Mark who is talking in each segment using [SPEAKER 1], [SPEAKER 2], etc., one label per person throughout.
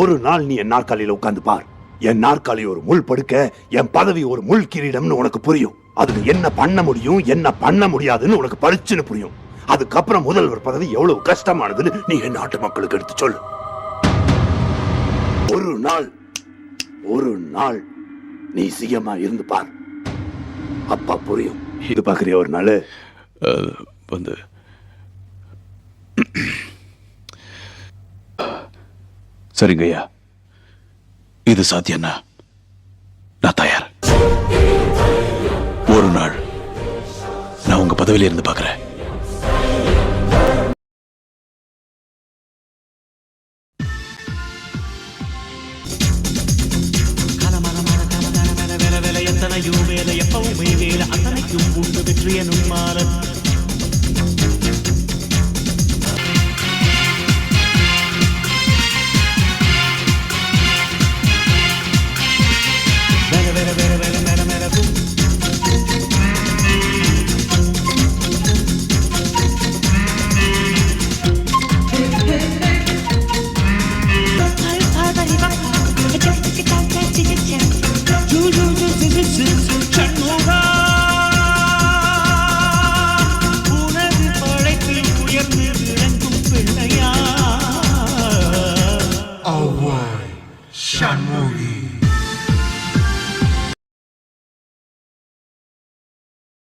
[SPEAKER 1] ஒரு நாள் நீ என் நாற்காலியில உட்கார்ந்து பார். என் நாற்காலி ஒரு முள் படுக்க என் பதவி ஒரு முள் கிரீடம்னு உனக்கு புரியும். அதுல என்ன பண்ண முடியும் என்ன பண்ண முடியாதுன்னு உனக்கு பளிச்சுன்னு புரியும். அதுக்கப்புறம் முதல்வர் பதவி எவ்வளவு கஷ்டமானதுன்னு நீ என் நாட்டு மக்களுக்கு எடுத்து சொல்லு. ஒரு நாள் ஒரு நாள் நீ சிஎம்மா இருந்து பார். அப்பா புரியும். இது பாக்குறிய ஒரு நாள்?
[SPEAKER 2] வந்து. சரிங்க இது சாத்தியம்னா நான் தயார். ஒரு நாள் நான் உங்க பதவியில இருந்து பார்க்கறேன்
[SPEAKER 3] எத்தனையும் வேலை எப்பவுமே வேலை அத்தனைக்கும் உண்டு வெற்றி எனும் மாறன்.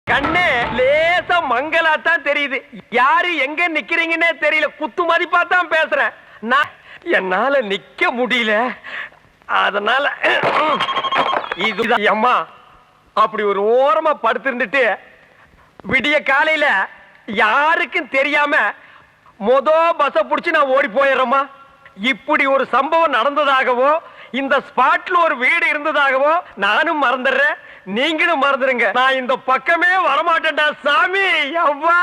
[SPEAKER 4] கண்ணே லேசா மங்களா தான் தெரியுது. யாரு எங்க நிக்கிறீங்கன்னே தெரியல. குத்து மதிப்பா தான் பேசுறேன். நான் என்னால நிக்க முடியல. அதனால இது அம்மா. அப்படி ஒரு ஓரமா படுத்திருந்துட்டு விடிய காலையில யாருக்கும் தெரியாம மொத பஸ்ஸை பிடிச்சி நான் ஓடி போயிடுறேம்மா. இப்படி ஒரு சம்பவம் நடந்ததாகவோ இந்த ஸ்பாட்ல ஒரு வீடு இருந்ததாகவோ நானும் மறந்துடுறேன். நீங்களும் மறந்துடுங்க. நான் இந்த பக்கமே வரமாட்டேன்டா சாமி. அவ்வா